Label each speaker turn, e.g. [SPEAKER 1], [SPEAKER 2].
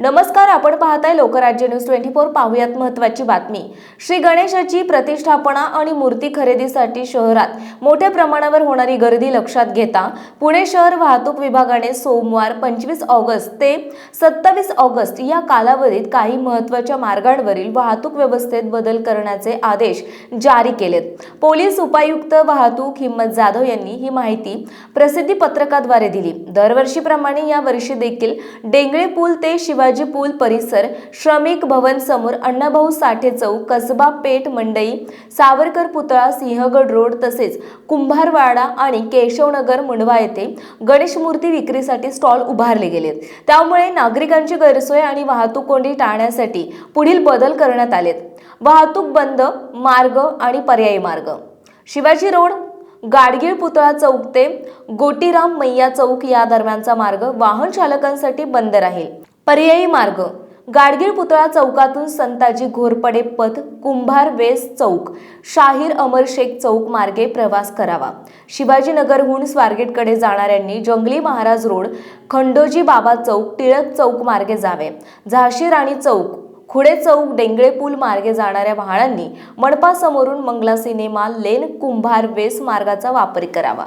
[SPEAKER 1] नमस्कार आपण पाहताय लोकराज्य न्यूज ट्वेंटी फोर. पाहुयात महत्वाची बातमी. श्री गणेशाची प्रतिष्ठापना आणि मूर्ती खरेदीसाठी शहरात मोठ्या प्रमाणावर होणारी गर्दी लक्षात घेता पुणे शहर वाहतूक विभागाने सोमवार पंचवीस ऑगस्ट ते सत्तावीस ऑगस्ट या कालावधीत काही महत्त्वाच्या मार्गांवरील वाहतूक व्यवस्थेत बदल करण्याचे आदेश जारी केलेत. पोलीस उपायुक्त वाहतूक हिम्मत जाधव यांनी ही माहिती प्रसिद्धी पत्रकाद्वारे दिली. दरवर्षीप्रमाणे या वर्षी देखील डेंगळे पूल ते शिवाय शिवाजी पूल परिसर श्रमिक भवन समोर अण्णाभाऊ साठे चौक कसबा पेठ मंडई सावरकर पुतळा सिंहगड रोड तसेच कुंभारवाडा आणि केशवनगर मुंडवा येथे गणेश मूर्ती विक्रीसाठी स्टॉल उभारले गेलेत त्यामुळे नागरिकांची गैरसोय आणि वाहतूक कोंडी टाळण्यासाठी पुढील बदल करण्यात आलेत. वाहतूक बंद मार्ग आणि पर्यायी मार्ग. शिवाजी रोड गाडगीळ पुतळा चौक ते गोटीराम मैया चौक या दरम्यानचा मार्ग वाहन चालकांसाठी बंद राहील. पर्यायी मार्ग. गाडगीळ पुतळा चौकातून संताजी घोरपडे पथ कुंभार वेस चौक शाहीर अमर शेख चौक मार्गे प्रवास करावा. शिवाजीनगरहून स्वारगेटकडे जाणाऱ्यांनी जंगली महाराज रोड खंडोजी बाबा चौक टिळक चौक मार्गे जावे. झाशी राणी चौक खुडे चौक डेंगळे पूल मार्गे जाणाऱ्या वाहनांनी मनपासमोरून मंगला सिनेमा लेन कुंभार वेस मार्गाचा वापर करावा.